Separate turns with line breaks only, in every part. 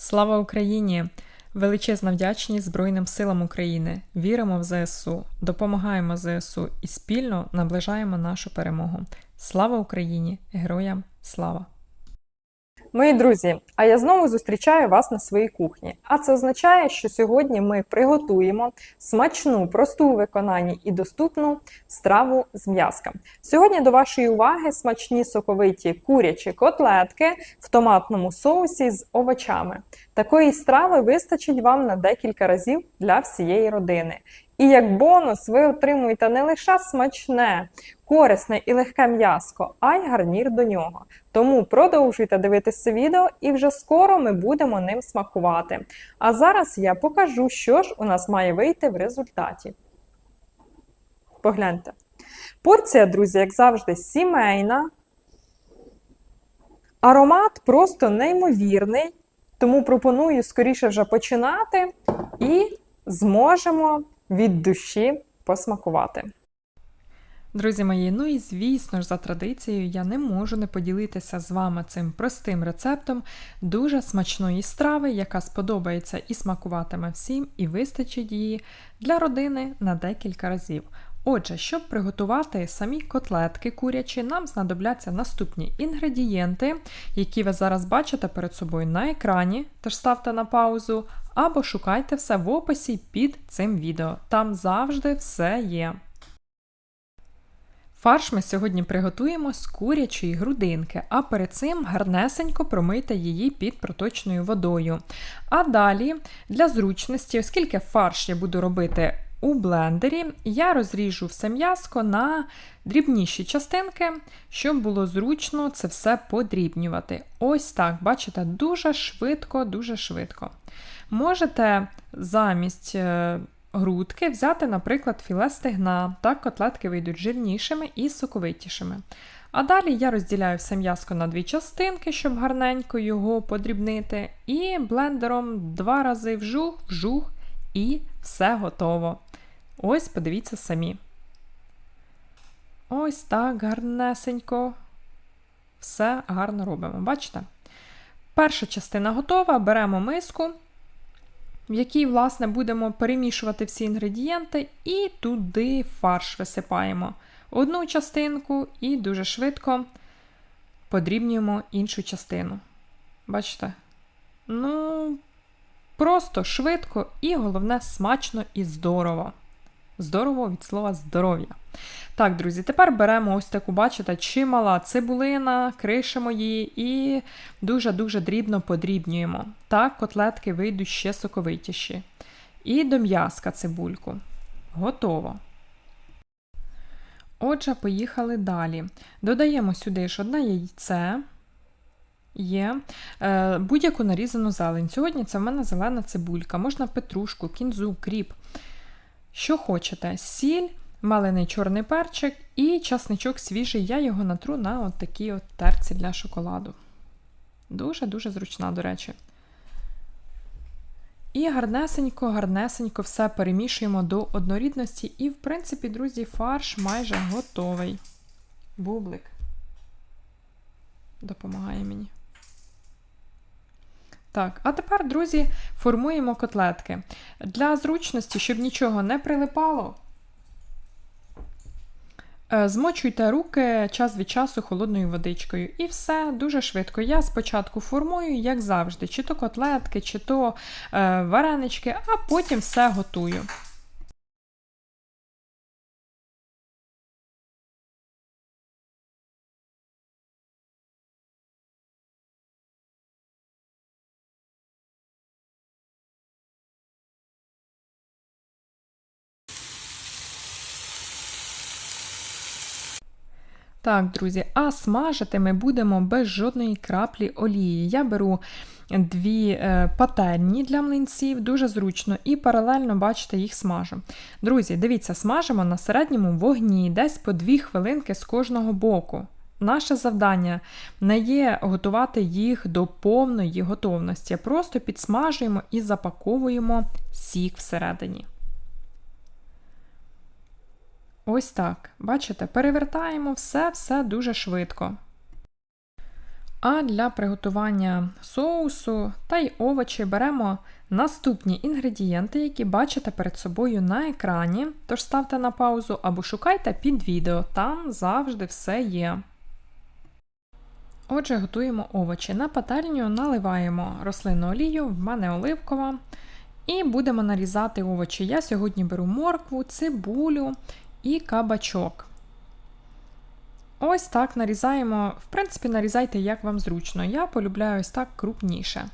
Слава Україні! Величезна вдячність Збройним силам України. Віримо в ЗСУ, допомагаємо ЗСУ і спільно наближаємо нашу перемогу. Слава Україні! Героям слава!
Мої друзі, а я знову зустрічаю вас на своїй кухні. А це означає, що сьогодні ми приготуємо смачну, просту у виконанні і доступну страву з м'язка. Сьогодні до вашої уваги смачні соковиті курячі котлетки в томатному соусі з овочами. Такої страви вистачить вам на декілька разів для всієї родини. І як бонус ви отримуєте не лише смачне, корисне і легке м'яско, а й гарнір до нього. Тому продовжуйте дивитися відео і вже скоро ми будемо ним смакувати. А зараз я покажу, що ж у нас має вийти в результаті. Погляньте. Порція, друзі, як завжди, сімейна. Аромат просто неймовірний. Тому пропоную скоріше вже починати і зможемо від душі посмакувати.
Друзі мої, ну і звісно ж, за традицією, я не можу не поділитися з вами цим простим рецептом дуже смачної страви, яка сподобається і смакуватиме всім, і вистачить її для родини на декілька разів. Отже, щоб приготувати самі котлетки курячі, нам знадобляться наступні інгредієнти, які ви зараз бачите перед собою на екрані, тож ставте на паузу, або шукайте все в описі під цим відео. Там завжди все є. Фарш ми сьогодні приготуємо з курячої грудинки, а перед цим гарнесенько промийте її під проточною водою. А далі, для зручності, оскільки фарш я буду робити у блендері, я розріжу все м'яско на дрібніші частинки, щоб було зручно це все подрібнювати. Ось так, бачите, дуже швидко, дуже швидко. Можете замість е, грудки взяти, наприклад, філе стегна, так котлетки вийдуть жирнішими і соковитішими. А далі я розділяю все м'яско на дві частинки, щоб гарненько його подрібнити. І блендером два рази вжух, вжух, і все готово. Ось, подивіться самі. Ось так гарнесенько. Все гарно робимо. Бачите? Перша частина готова, беремо миску в якій, власне, будемо перемішувати всі інгредієнти, і туди фарш висипаємо одну частинку і дуже швидко подрібнюємо іншу частину. Бачите? Ну, просто швидко і, головне, смачно і здорово. Здорово від слова здоров'я. Так, друзі, тепер беремо ось таку, бачите, чимала цибулина, кришимо її і дуже-дуже дрібно подрібнюємо. Так, котлетки вийдуть ще соковитіші. І до м'язка цибульку. Готово. Отже, поїхали далі. Додаємо сюди ж одне яйце. Є е, будь-яку нарізану зелень. Сьогодні це в мене зелена цибулька, можна петрушку, кінзу, кріп. Що хочете, сіль малений чорний перчик і часничок свіжий. Я його натру на от такі от терці для шоколаду. Дуже-дуже зручна, до речі. І гарнесенько-гарнесенько все перемішуємо до однорідності. І, в принципі, друзі, фарш майже готовий. Бублик допомагає мені. Так, а тепер, друзі, формуємо котлетки. Для зручності, щоб нічого не прилипало, Е, змочуйте руки час від часу холодною водичкою. І все дуже швидко. Я спочатку формую, як завжди, чи то котлетки, чи то е, варенички, а потім все готую. Так, друзі, а смажити ми будемо без жодної краплі олії. Я беру дві е, пательні для млинців, дуже зручно, і паралельно, бачите, їх смажу. Друзі, дивіться, смажимо на середньому вогні, десь по 2 хвилинки з кожного боку. Наше завдання не є готувати їх до повної готовності, просто підсмажуємо і запаковуємо сік всередині. Ось так. Бачите, перевертаємо все-все дуже швидко. А для приготування соусу та й овочі беремо наступні інгредієнти, які бачите перед собою на екрані. Тож ставте на паузу або шукайте під відео, там завжди все є. Отже, готуємо овочі. На пательню наливаємо рослинну олію, в мене оливкова. І будемо нарізати овочі. Я сьогодні беру моркву, цибулю і кабачок. Ось так нарізаємо. В принципі, нарізайте, як вам зручно. Я полюбляю ось так крупніше.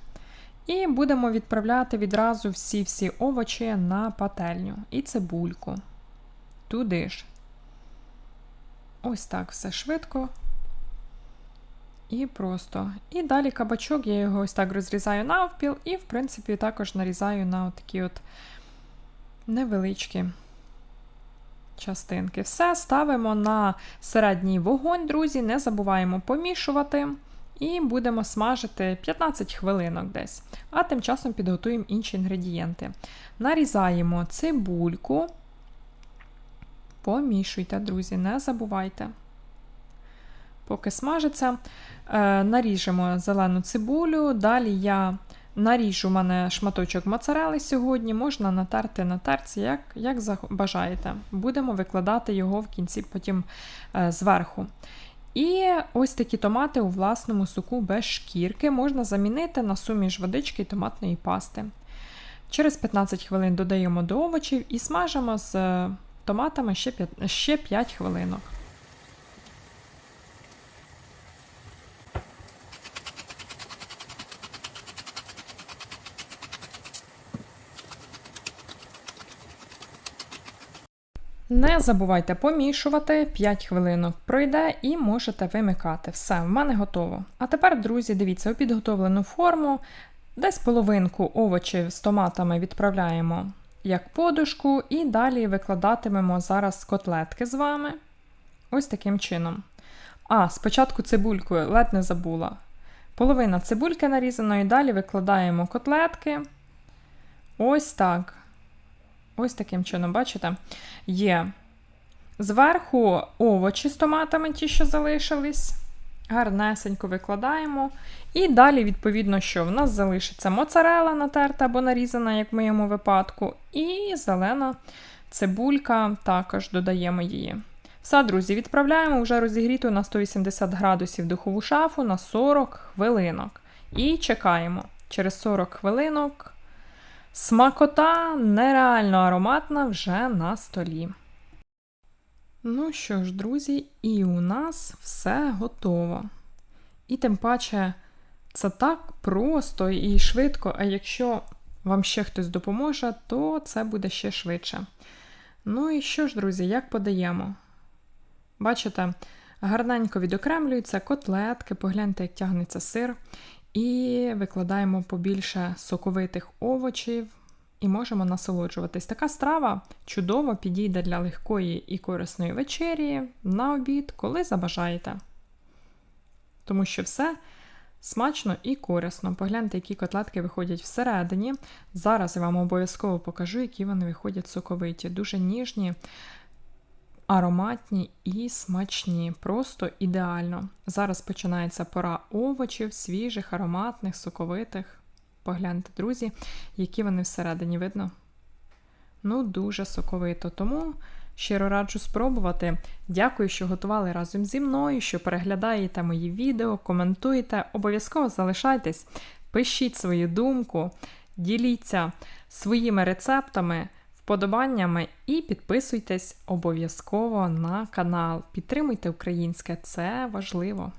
І будемо відправляти відразу всі-всі овочі на пательню і цибульку. Туди ж. Ось так все швидко. І просто. І далі кабачок, я його ось так розрізаю навпіл, і, в принципі, також нарізаю на такі от невеличкі частинки. Все ставимо на середній вогонь, друзі, не забуваємо помішувати. І будемо смажити 15 хвилинок десь. А тим часом підготуємо інші інгредієнти. Нарізаємо цибульку. Помішуйте, друзі, не забувайте. Поки смажиться, е, наріжемо зелену цибулю. Далі я наріжу мене шматочок моцарели сьогодні, можна натерти на терці, як як бажаєте. Будемо викладати його в кінці потім е, зверху. І ось такі томати у власному соку без шкірки можна замінити на суміш водички і томатної пасти. Через 15 хвилин додаємо до овочів і смажимо з е, томатами ще 5, ще 5 хвилинок. Не забувайте помішувати, 5 хвилинок пройде і можете вимикати. Все, в мене готово. А тепер, друзі, дивіться, у підготовлену форму. Десь половинку овочів з томатами відправляємо як подушку, і далі викладатимемо зараз котлетки з вами. Ось таким чином. А, спочатку цибулькою, ледь не забула. Половина цибульки нарізаної, далі викладаємо котлетки. Ось так. Ось таким чином, бачите? Є зверху овочі з томатами, ті, що залишились. Гарнесенько викладаємо. І далі, відповідно, що в нас залишиться моцарела натерта або нарізана, як в моєму випадку, і зелена цибулька, також додаємо її. Все, друзі, відправляємо вже розігріту на 180 градусів духову шафу на 40 хвилинок. І чекаємо. Через 40 хвилинок Смакота нереально ароматна вже на столі. Ну що ж, друзі, і у нас все готово. І тим паче, це так просто і швидко, а якщо вам ще хтось допоможе, то це буде ще швидше. Ну і що ж, друзі, як подаємо? Бачите, гарненько відокремлюються котлетки, погляньте, як тягнеться сир. І викладаємо побільше соковитих овочів і можемо насолоджуватись. Така страва чудово підійде для легкої і корисної вечері на обід, коли забажаєте. Тому що все смачно і корисно. Погляньте, які котлетки виходять всередині. Зараз я вам обов'язково покажу, які вони виходять соковиті, дуже ніжні ароматні і смачні, просто ідеально. Зараз починається пора овочів, свіжих, ароматних, соковитих. Погляньте, друзі, які вони всередині видно. Ну, дуже соковито. Тому щиро раджу спробувати. Дякую, що готували разом зі мною, що переглядаєте мої відео, коментуєте. Обов'язково залишайтесь, пишіть свою думку, діліться своїми рецептами вподобаннями і підписуйтесь обов'язково на канал. Підтримуйте українське, це важливо.